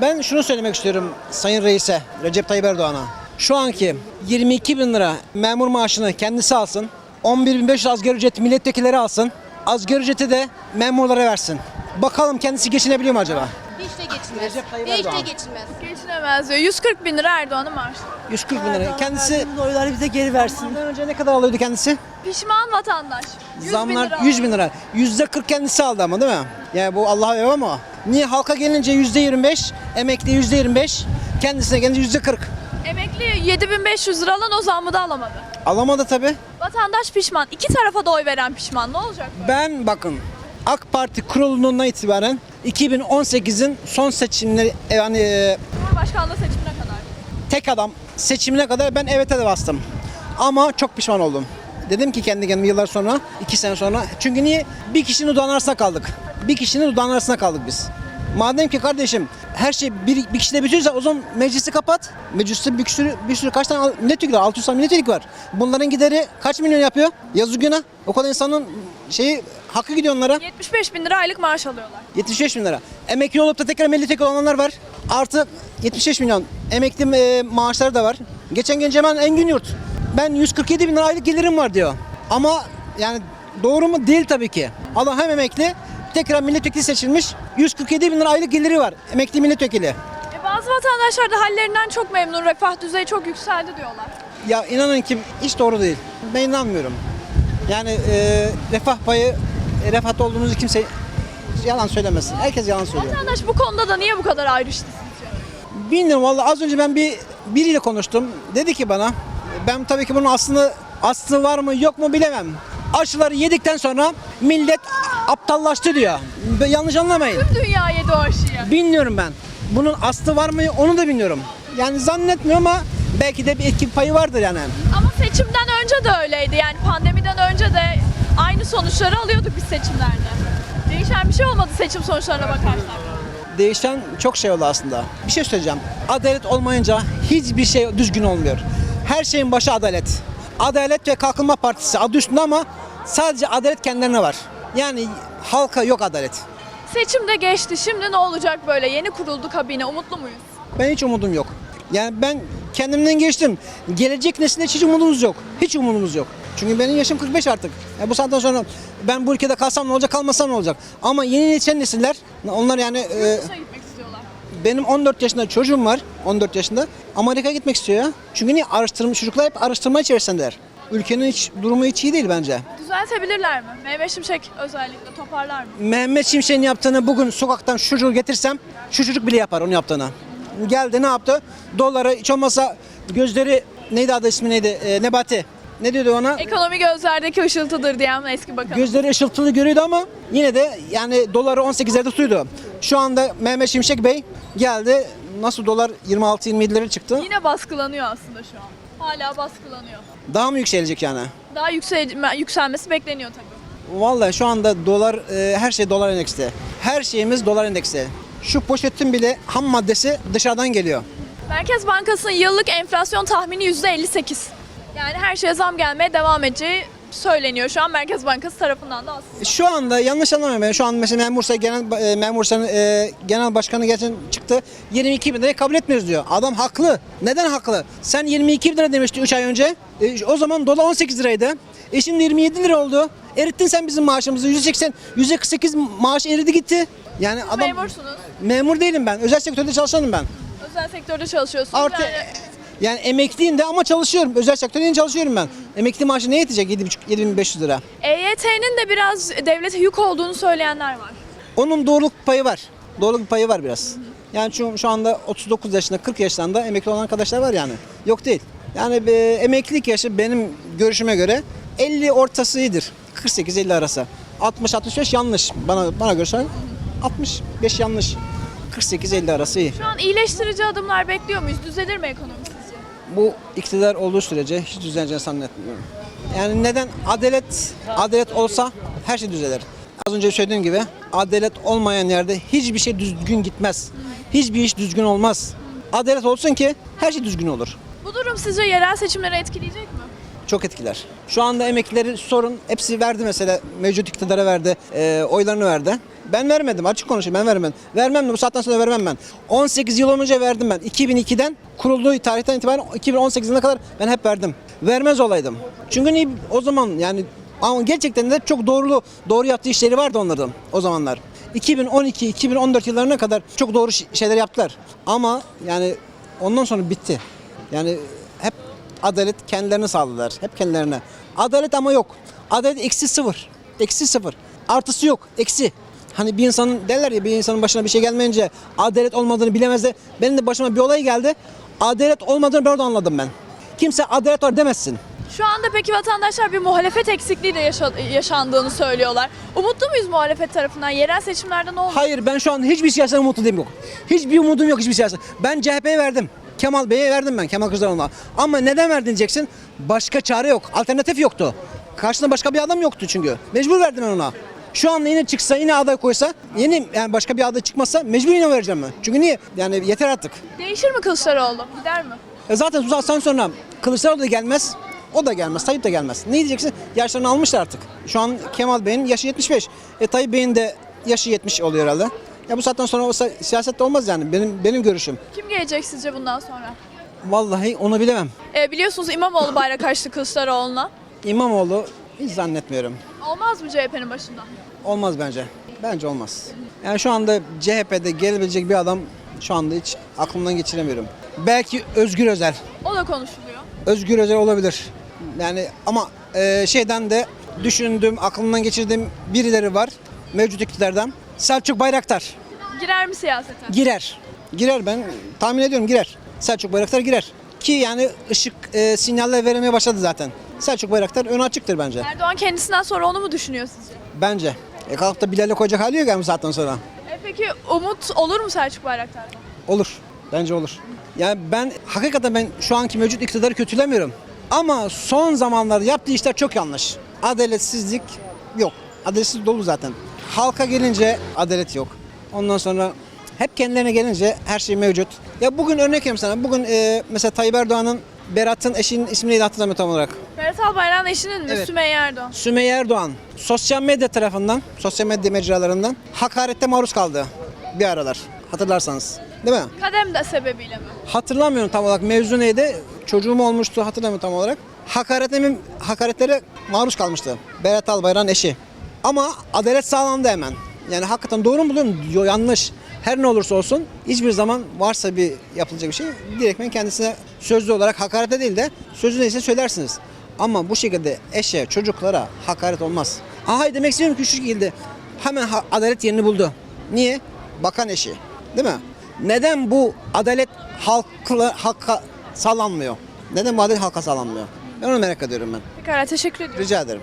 Ben şunu söylemek istiyorum Sayın Reis'e, Recep Tayyip Erdoğan'a. Şu anki 22 bin lira memur maaşını kendisi alsın. 11.500 asgari ücret milletvekilleri alsın. Asgari ücreti de memurlara versin. Bakalım kendisi geçinebiliyor mu acaba? Hiç de geçinmez. Recep Tayyip Hiç de Erdoğan. geçinmez. Geçinemez diyor. 140 bin lira Erdoğan'ın maaşı. 140 bin lira. Kendisi Verdiğimiz oyları bize geri versin. Bundan önce ne kadar alıyordu kendisi? Pişman vatandaş. 100 bin Zamlar lira 100 bin lira. Yüzde 40 kendisi aldı ama değil mi? Yani bu Allah'a ev ama. Niye halka gelince yüzde 25, emekli yüzde 25, kendisine gelince yüzde 40. Emekli 7500 lira alan o zammı da alamadı. Alamadı tabi. Vatandaş pişman. İki tarafa da oy veren pişman. Ne olacak? Ben bakın AK Parti kurulduğundan itibaren 2018'in son seçimleri yani e, Cumhurbaşkanlığı seçimine kadar. tek adam seçimine kadar ben evet'e de bastım. Ama çok pişman oldum. Dedim ki kendi kendime yıllar sonra, iki sene sonra. Çünkü niye? Bir kişinin dudağının arasında kaldık. Bir kişinin dudağının arasında kaldık biz. Madem ki kardeşim her şey bir, bir kişide bitiyorsa o zaman meclisi kapat. Mecliste bir sürü, bir sürü kaç tane milletvekili var? 600 tane milletvekili var. Bunların gideri kaç milyon yapıyor? Yazık günah. O kadar insanın şeyi hakkı gidiyor onlara. 75 bin lira aylık maaş alıyorlar. 75 bin lira. Emekli olup da tekrar milletvekili olanlar var. Artı 75 milyon emekli e, maaşları da var. Geçen gün Cemal Engin Yurt. Ben 147 bin lira aylık gelirim var diyor. Ama yani doğru mu? Değil tabii ki. Allah hem emekli tekrar milletvekili seçilmiş. 147 bin lira aylık geliri var. Emekli milletvekili. E bazı vatandaşlar da hallerinden çok memnun. Refah düzeyi çok yükseldi diyorlar. Ya inanın ki hiç doğru değil. Ben inanmıyorum. Yani e, refah payı, e, refahta olduğumuzu kimse yalan söylemesin. Herkes yalan söylüyor. Vatandaş bu konuda da niye bu kadar ayrıştı sizce? Bilmiyorum vallahi az önce ben bir biriyle konuştum. Dedi ki bana ben tabii ki bunun aslını aslı var mı yok mu bilemem. Aşıları yedikten sonra millet aptallaştı diyor. Be- Yanlış anlamayın. Tüm dünya yedi o aşıyı. Bilmiyorum ben. Bunun aslı var mı onu da bilmiyorum. Yani zannetmiyorum ama belki de bir etki payı vardır yani. Ama seçimden önce de öyleydi. Yani pandemiden önce de aynı sonuçları alıyorduk biz seçimlerde. Değişen bir şey olmadı seçim sonuçlarına bakarsak. Değişen çok şey oldu aslında. Bir şey söyleyeceğim. Adalet olmayınca hiçbir şey düzgün olmuyor. Her şeyin başı adalet. Adalet ve Kalkınma Partisi adı üstünde ama sadece adalet kendilerine var. Yani halka yok adalet. Seçim de geçti. Şimdi ne olacak böyle? Yeni kuruldu kabine. Umutlu muyuz? Ben hiç umudum yok. Yani ben kendimden geçtim. Gelecek nesile hiç umudumuz yok. Hiç umudumuz yok. Çünkü benim yaşım 45 artık. Ya bu saatten sonra ben bu ülkede kalsam ne olacak, kalmasam ne olacak? Ama yeni yetişen nesiller, onlar yani e, Dışa gitmek istiyorlar. benim 14 yaşında çocuğum var. 14 yaşında. Amerika'ya gitmek istiyor ya. Çünkü niye? Araştırma, çocuklar hep araştırma içerisindeler. Ülkenin hiç durumu hiç iyi değil bence. Düzeltebilirler mi? Mehmet Şimşek özellikle toparlar mı? Mehmet Şimşek'in yaptığını bugün sokaktan şu çocuğu getirsem şu çocuk bile yapar onu yaptığını. Geldi ne yaptı? Doları hiç olmazsa gözleri neydi adı ismi neydi? Ee, Nebati. Ne diyordu ona? Ekonomi gözlerdeki ışıltıdır diyen eski bakan. Gözleri ışıltılı görüyordu ama yine de yani doları 18'lerde tutuydu. Şu anda Mehmet Şimşek Bey geldi. Nasıl dolar 26-27 çıktı? Yine baskılanıyor aslında şu an. Hala baskılanıyor. Daha mı yükselecek yani? Daha yüksel yükselmesi bekleniyor tabii. Vallahi şu anda dolar e, her şey dolar endekste. Her şeyimiz dolar endekste. Şu poşetin bile ham maddesi dışarıdan geliyor. Merkez Bankası'nın yıllık enflasyon tahmini %58. Yani her şeye zam gelmeye devam edeceği söyleniyor şu an Merkez Bankası tarafından da aslında. Şu anda yanlış anlamayın beni. Şu an mesela Memursa Genel e, Memursa e, Genel Başkanı geçen çıktı. 22 bin lirayı kabul etmiyoruz diyor. Adam haklı. Neden haklı? Sen 22 bin lira demişti 3 ay önce. E, o zaman dolar 18 liraydı. E şimdi 27 lira oldu. Erittin sen bizim maaşımızı. %80, %48 maaş eridi gitti. Yani adam Memursunuz. memur değilim ben. Özel sektörde çalışanım ben. Özel sektörde çalışıyorsunuz. Artı Yani yani emekliyim de ama çalışıyorum. Özel sektörde çalışıyorum ben. Emekli maaşı ne yetecek? 7,5 7500 lira. EYT'nin de biraz devlete yük olduğunu söyleyenler var. Onun doğruluk payı var. Doğruluk payı var biraz. Yani şu, şu anda 39 yaşında, 40 yaşlarında emekli olan arkadaşlar var yani. Yok değil. Yani e, emeklilik yaşı benim görüşüme göre 50 ortası iyidir. 48-50 arası. 60-65 yanlış. Bana bana göre söyle. 65 yanlış. 48-50 arası iyi. Şu an iyileştirici adımlar bekliyor muyuz? Düzelir mi ekonomi? Bu iktidar olduğu sürece hiç düzeleceğini zannetmiyorum. Yani neden? Adalet, adalet olsa her şey düzelir. Az önce söylediğim gibi adalet olmayan yerde hiçbir şey düzgün gitmez. Hiçbir iş düzgün olmaz. Adalet olsun ki her şey düzgün olur. Bu durum sizce yerel seçimleri etkileyecek mi? Çok etkiler. Şu anda emeklileri sorun. Hepsi verdi mesela. Mevcut iktidara verdi. e, oylarını verdi. Ben vermedim. Açık konuşayım ben vermedim. Vermem de bu saatten sonra vermem ben. 18 yıl önce verdim ben. 2002'den kurulduğu tarihten itibaren 2018 yılına kadar ben hep verdim. Vermez olaydım. Çünkü niye- o zaman yani ama gerçekten de çok doğru doğru yaptığı işleri vardı onların o zamanlar. 2012-2014 yıllarına kadar çok doğru şeyler yaptılar. Ama yani ondan sonra bitti. Yani adalet kendilerine sağladılar. Hep kendilerine. Adalet ama yok. Adalet eksi sıfır. Eksi sıfır. Artısı yok. Eksi. Hani bir insanın derler ya bir insanın başına bir şey gelmeyince adalet olmadığını bilemez de benim de başıma bir olay geldi. Adalet olmadığını orada anladım ben. Kimse adalet var demezsin. Şu anda peki vatandaşlar bir muhalefet eksikliği de yaşa- yaşandığını söylüyorlar. Umutlu muyuz muhalefet tarafından? Yerel seçimlerde ne olur? Hayır ben şu an hiçbir siyasetten umutlu değilim yok. Hiçbir umudum yok hiçbir siyaset. Ben CHP'ye verdim. Kemal Bey'e verdim ben Kemal Kılıçdaroğlu'na. Ama neden verdin diyeceksin? Başka çare yok. Alternatif yoktu. Karşısında başka bir adam yoktu çünkü. Mecbur verdim ben ona. Şu anda yine çıksa yine aday koysa yeni yani başka bir aday çıkmazsa mecbur yine vereceğim ben. Çünkü niye? Yani yeter artık. Değişir mi Kılıçdaroğlu? Gider mi? E zaten saatten sonra Kılıçdaroğlu da gelmez. O da gelmez. Tayyip de gelmez. Ne diyeceksin? Yaşlarını almışlar artık. Şu an Kemal Bey'in yaşı 75. E Tayyip Bey'in de yaşı 70 oluyor herhalde. Ya bu saatten sonra olsa siyasette olmaz yani. Benim benim görüşüm. Kim gelecek sizce bundan sonra? Vallahi onu bilemem. Ee, biliyorsunuz İmamoğlu bayrak açtı Kılıçdaroğlu'na. İmamoğlu hiç zannetmiyorum. Olmaz mı CHP'nin başında? Olmaz bence. Bence olmaz. Yani şu anda CHP'de gelebilecek bir adam şu anda hiç aklımdan geçiremiyorum. Belki Özgür Özel. O da konuşuluyor. Özgür Özel olabilir. Yani ama e, şeyden de düşündüğüm, aklımdan geçirdiğim birileri var. Mevcut iktidardan. Selçuk Bayraktar Girer mi siyasete? girer. Girer ben tahmin ediyorum girer. Selçuk Bayraktar girer. Ki yani ışık e, sinyaller vermeye başladı zaten. Selçuk Bayraktar önü açıktır bence. Erdoğan kendisinden sonra onu mu düşünüyor sizce? Bence. E kalkıp da Bilal'e koyacak hali yok yani saatten sonra. E peki umut olur mu Selçuk Bayraktar'dan? Olur. Bence olur. Yani ben hakikaten ben şu anki mevcut iktidarı kötülemiyorum. Ama son zamanlarda yaptığı işler çok yanlış. Adaletsizlik yok. Adaletsiz dolu zaten. Halka gelince adalet yok. Ondan sonra hep kendilerine gelince her şey mevcut. Ya bugün örnek vereyim sana. Bugün e, mesela Tayyip Erdoğan'ın Berat'ın eşinin ismi neydi hatırlamıyorum tam olarak. Berat Albayrak'ın eşinin mi? Evet. Sümeyye Erdoğan. Sümeyye Erdoğan sosyal medya tarafından, sosyal medya mecralarından hakarette maruz kaldı bir aralar. Hatırlarsanız. Değil mi? Kadem de sebebiyle mi? Hatırlamıyorum tam olarak mevzu neydi. Çocuğum olmuştu hatırlamıyorum tam olarak. Hakaretlere, hakaretlere maruz kalmıştı. Berat Albayrak'ın eşi. Ama adalet sağlandı hemen. Yani hakikaten doğru mu buluyorum? Yo, yanlış. Her ne olursa olsun hiçbir zaman varsa bir yapılacak bir şey direktmen kendisine sözlü olarak hakarete değil de sözlü neyse söylersiniz. Ama bu şekilde eşe, çocuklara hakaret olmaz. Aha demek istiyorum ki şu şekilde hemen adalet yerini buldu. Niye? Bakan eşi. Değil mi? Neden bu adalet halkla, halka sağlanmıyor? Neden bu adalet halka sağlanmıyor? Ben onu merak ediyorum ben. Pekala teşekkür ediyorum. Rica ederim.